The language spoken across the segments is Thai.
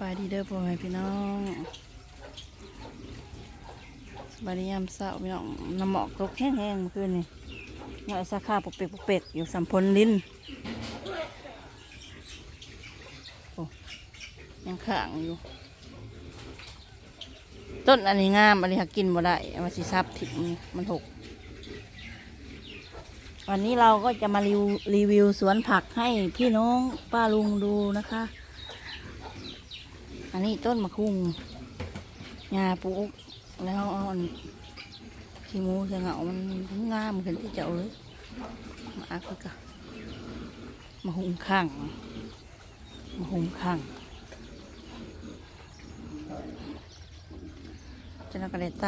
บายดีเด้อพ่อแม่พี่น้องสบายดียามเช้าพี่น้องน้ำหมอกตกแห้งๆเมื่อคืนนี่เงาะสาขาปุกเป็กปุกเป็กอยู่สัมพลลิ้นโอ้ยังข้างอยู่ ต้นอันนี้งามอันนี้หากินบ่ได้เอามาสิซับถิ่มมันหกวันนี้เราก็จะมารีวิวสวนผักให้พี่น้องป้าลุงดูนะคะ อันนี้ต้นมะคุงงาปลูกแล้วอ่อนขี้มูเสียเหงามันงามขึ้นที่เจ้าเลยมาอักกะมาหุงข้างมาหุงข้างจะนักกระเดต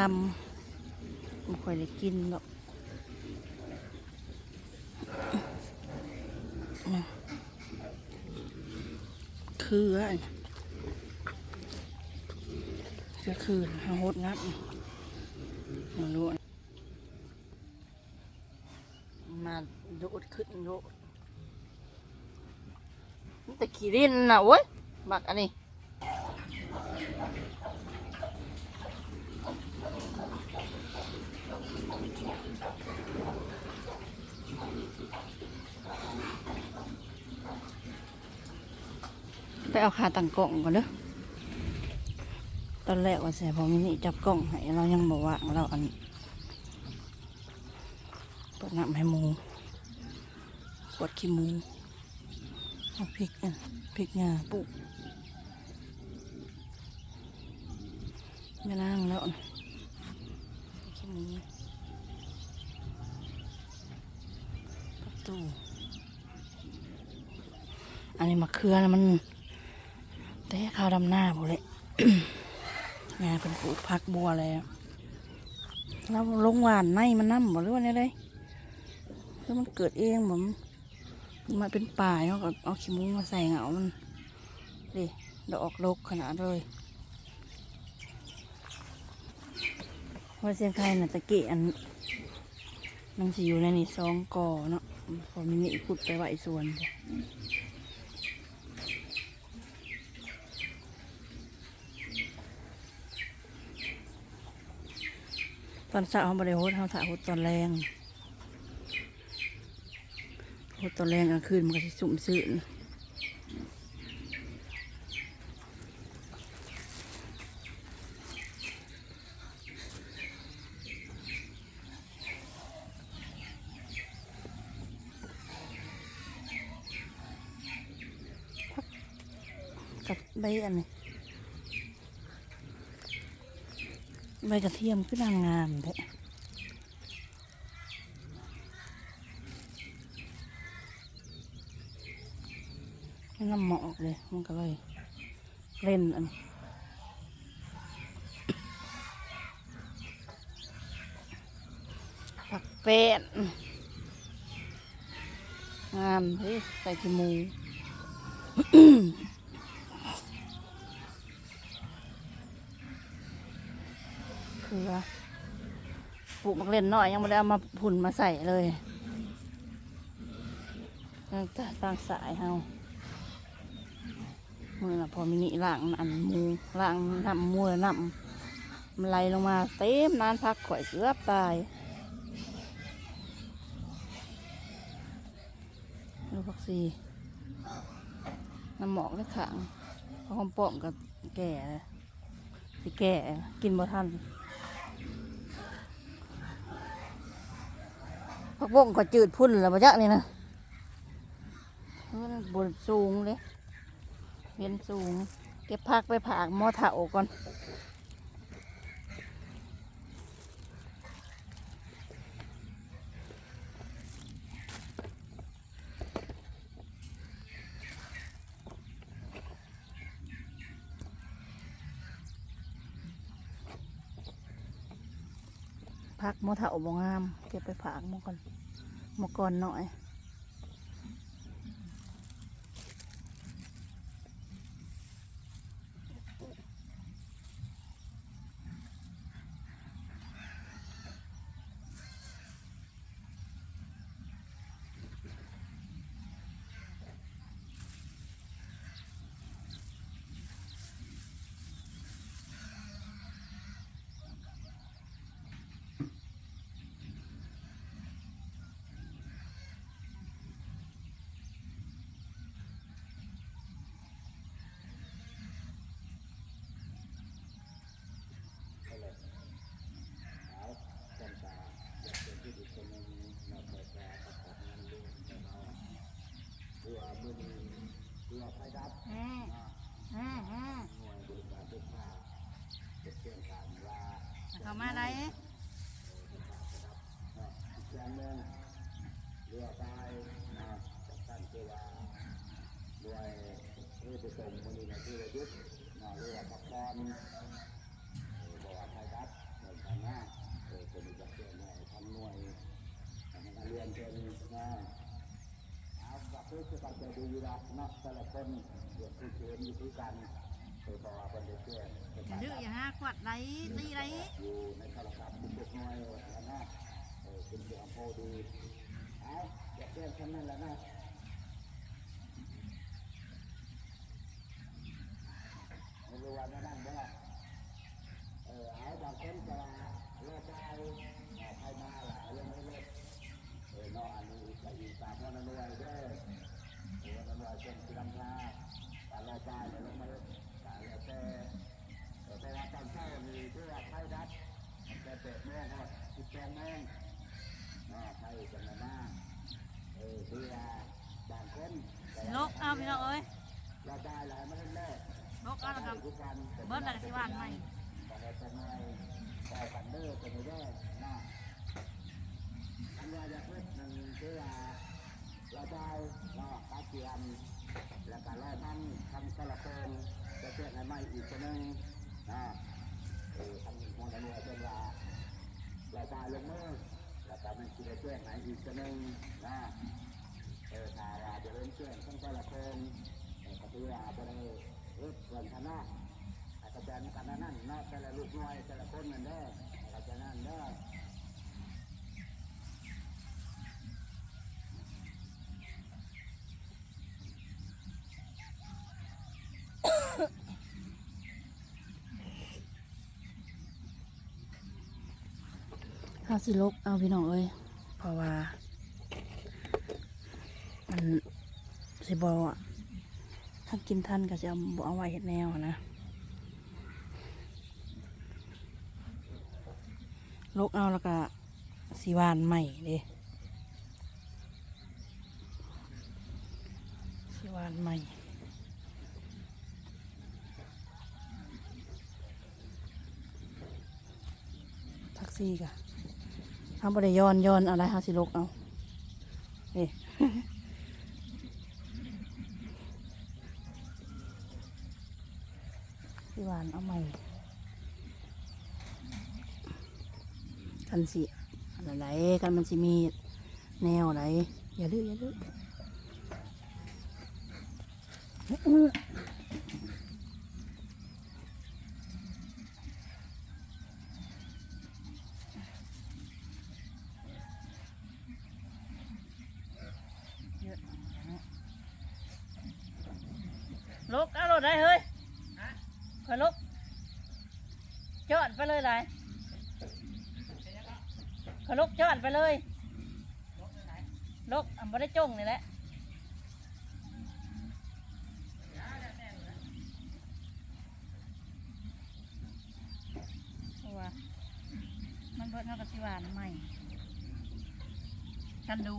ำไม่ค่อยได้กินหรอกคืออะไร ก็คือหาโหดงับมาดูมาโดดขึ้นโดดแต่ขี้ดินนะโว้ยบักอันนี้ไปเอาขาตั้งกล่องก่อนเด้อ ตอนแรกว่าใส่พอมินิจับกล้องให้เรายังบอกว่าเราอันเปิดน้ำให้มูกดขี้มูเอาพริกอันพริกงาปุ๊บไม่ล้างแล้วอันขี้มูประตูอันนี้มะเขือนะมันแต่ข้าวดำหน้าหมเลย นเป็นปลูกผักบัวแล้วเราลงหวานในมันน้ำบ่หรือว่าอะไรคือมันเกิดเองผมนมาเป็นป่าเนาก็เอาขี้มุ้งมาใส่เหงามันดิดอกลกขนาดเลยว่าเสียงไทยน่ะตะเกียนมันสิอยู่ในนี่ซองก่อเนาะพอมินิขุดไปไหวส่วนจ้ะ อนเช้าเขาบริโภคเขาถ่ายฮดตอนแรงโฮดตอนแรงกลางคืนมันก็จะสุ่มซื่นกับใบอันนี้ ใบกระเทียมขึ้นางงามแท้ม่น้ำหมอกเลย มันก็เลยเล่นอันผักเป็ดงามเฮ้ใส่ขี้มู คือว่าปลูกมักเล่นน้อยยังไม่ได้เอามาผุ่นมาใส่เลยตั้งแต่ตั้งสายเฮามือน่ะพอมินิล่างอันหมูล่างน้ำมูน้ำมันไหลลงมาเต็มนานพักข่อยเกือบตายลูกพักซีน้ำหมอกเลยขังพราะหอมปอมกับแก่สิแก่กินบ่ทัน พักบงก็จืดพุ่นแล้วปะจ๊ะนี่นะมันบนสูงเลยเวียนสูง เก็บพักไปผากมอเถาก่อน พักหม้อเถาบงาม เก็บไปฝากหม้อก่อนหม้อก่อนหน่อย เขามาได้แจ้งเรือตายนะจากท่านเทวาด้วยเรือไปส่งมือนี้นะที่ระยุทธ์นะเรือปักบอลบอกว่าไทยรัฐเหมือนกันนะเออเป็นจักรเจ้าหน่วยทำหน่วยทำงานเรียนเป็นนะเอากับเพื่อจะการจะดูรักนะแต่ละคนเด็กผู้เชี่อยู่ที่กันเคยบอกว่าเป็นเด็กเชื่อ เป็นอย่าดื้ออย่าห้ากวัดไรตีไรอยู่ในโทรศัพท์คุณเด็กน้อยนะนะเอเป็นเด็กอำเภอดีเอาอยากเรียนคำนั้นแล้วนะไม่รู้ว่าไม่นั่นบ่เออเอาบางคนก็เลิกได้เอาใครมาล่ะยังไม่เลิกเออนอันนี้จะอีกตามวันนวยเด้อเออวันนวยเป็นที่ลำพาการเลิกได้เนี่ยลงมาการเลิกแต่เออแต่ว่าตอนเช้ามีที่ว่าไทยรัฐมัน จะเปิดโมงฮอดสิบแปดโมงเนาะไทยกันมามาเออที่ว่าบางคนลกเอาพี่น้องเอ้ยเราได้หลายไม่ได้เลิกลกเอาแล้วครับเบิ้ลอะไรที่บ้านใหม่แต่เราจะไม่ต่อกันเด้อเป็นเด้อนะอันว่าจะเพิ่มหนึ่งคือว่าเราได้เนาะตาเทียมแล้วก็เราทำทำกระโปรงจะเพื่อให้ไม่อีกคนหนึ่งนะเออทำมองกันว่าเป็นว่า เราได้ลงมือแล้วก็มันคือเพื่อให้อีกจะหนึ่งนะเออตาราจะเริ่มเชื่อมทั้งกระโปรงเออก็คือว่าจะได้เริ่มเกินขนาดอาจารย์กันนั่นนอกแต่ละลูกน้อยแต่ละคนนั่นเด้ออาจจะนั่นเด้อ ถ้าสิลกเอาพี่น้องเอ้ยเพราะว่า มันสิบอะถ้ากินทันก็จะเอาบ่เอาไว้เห็ดแนวนะลกเอาแล้วก็สีวานใหม่เด้สีวานใหม่แท็กซี่กะ ทำบริยอนย้อนอะไรฮาสิลกเอาเอ๊ะพี่หวานเอาใหม่กันสิอะไรกันมันสิมีแนวอะไรอย่าดื้ออย่าดื้ออื้อเยอะ ลกเอารถได้เฮ้ยขอยลุกจอดไปเลยได้ขอยลุกจอดไปเลยลุกอะไม่ได้จ้งนี่แหละเพราะว่ามันเพิ่นเท่ากับสิวานใหม่กันดู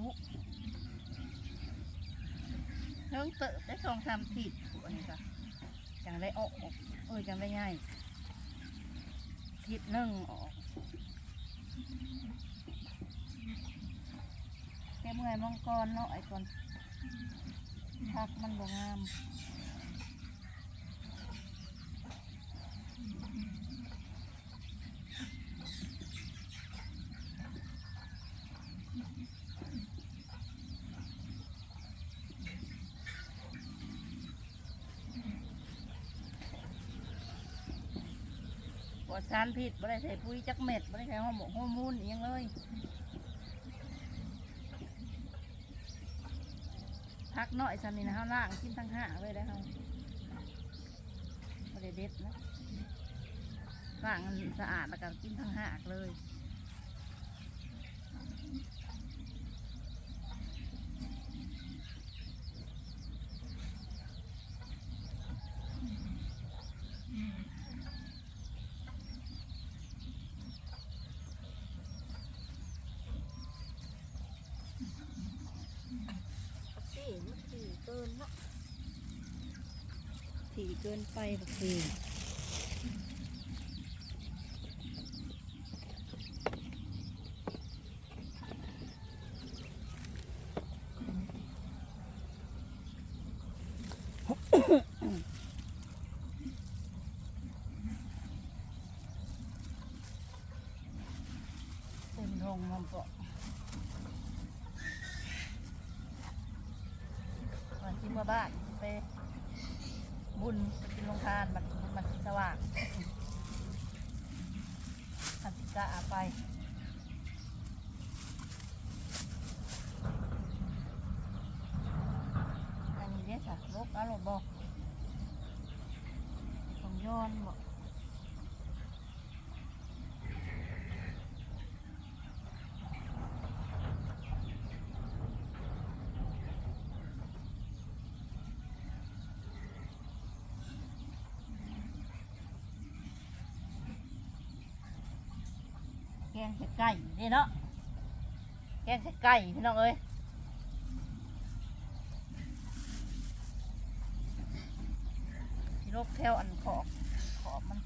เพิ่องเติบได้สองสามทีผั วนี่ะจังได้ออกเออจังได้ง่ายทิศนึ่งออกแค่เมื่อยมังกรเนาะไอ้คนพักมันบ่งาม ดสารพิษบ่ได้ใส่ปุ๋ยจักเม็ดบ่ได้ใส่ฮอร์โมนฮอร์โมนอหยังเลยพักหน่อยสันนี่นะเฮาล่างกินทั้งห้าเลยได้อเฮาบ่ได้เด็ดนะล่างมันสะอาดแล้วก็กินทั้งห้าเลย สีเกินไปบักเป็นทงมัก็วันที่มาบ้าน ของย้อนบอกแกงใส่ไก่นี่เนาะ แกงใส่ไก่พี่น้องเอ้ยที่โรคแถวอันขอบข อบมัน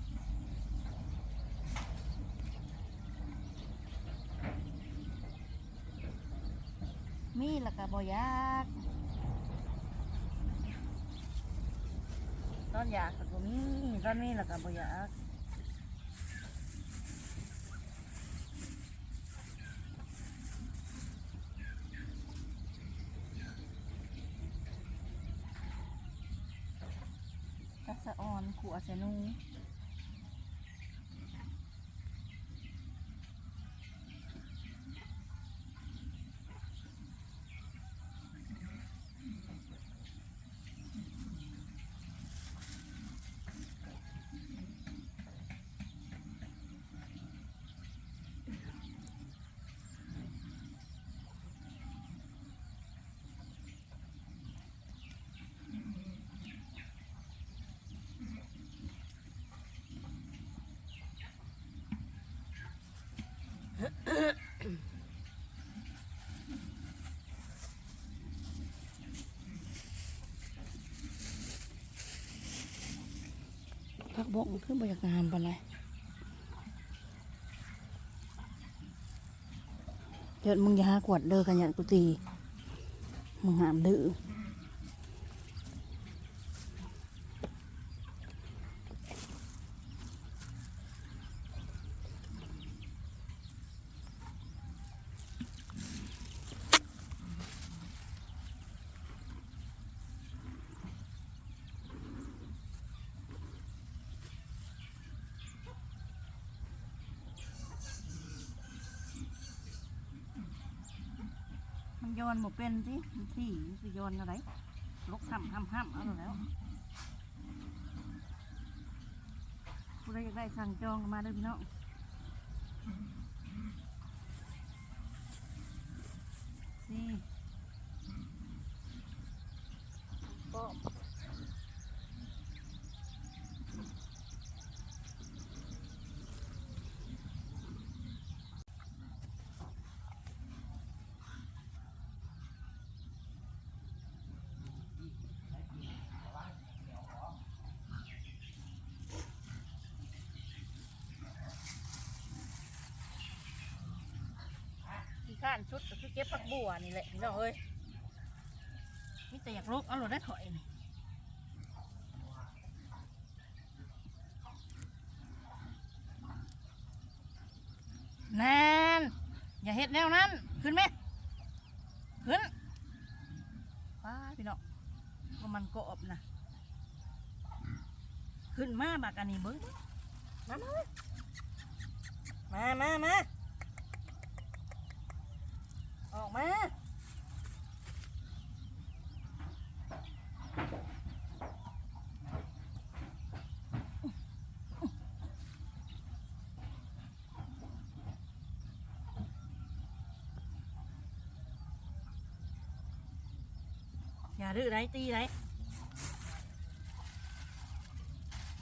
มีและกะบอยากตอนอยากก็มีตอนมีและกะบอยากกระสะออนขัวเสนู พัก บกขึ้นบรรยากาศปานไปเดี๋ยวมึงอย่าหากวดเด้อกันยันกูตีมึงหามดื้อ มันโยนหมเป็นสิมันที่มันสิโยนอะไรลกห้ำห้ำห้ำเอาแล้วผู้ใดอยากได้สั่งจองก็มาเด้อพี่น้องสี่ ข้านชุดก็คือเก็บผักบัวนี่แหละพี่น้องเอ้ยนี่แต่อยากลกเอาหลดได้ถอยนี่นานอย่าเฮ็ดแนวนั้น ขึ้นไหมขึ้นป้าพี่น้องว่ามันกอบนะขึ้นมาบากอันนี้เบิ้งมามามามามา ออกมาอย่าดื้อไรตีไร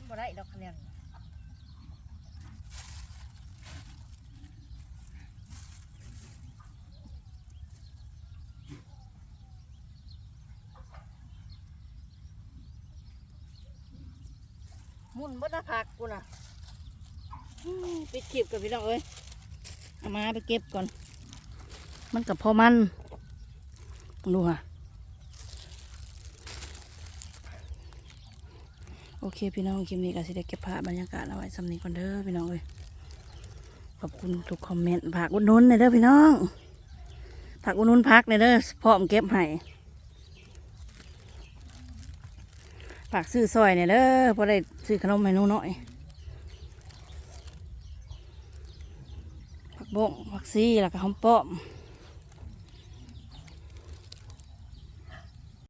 บ่ได้ดอกคะแนนมุนบ ดหน้าผักกูน่ะอืมปิดคลิปกับพี่น้องเอ้ยเอามาไปเก็บก่อน มันกับพอมันดูค่ะโอเคพี่น้องคลิปนี้ก็สิได้เก็บภาพบรรยากาศเอาไว้สำนีก่อนเด้อพี่น้องเอ้ยขอบคุณทุกคอมเมนต์ฝากอุดหนุนหน่อยเด้อพี่น้องฝากอุดหนุนพักหน่อยเด้อพร้อมเก็บให้ฝากซื้อซอยหน่ยเด้อพอได้ซื้อขนมให้หนูหน่อยผัก บงผักซีแล้วก็หอมป้อม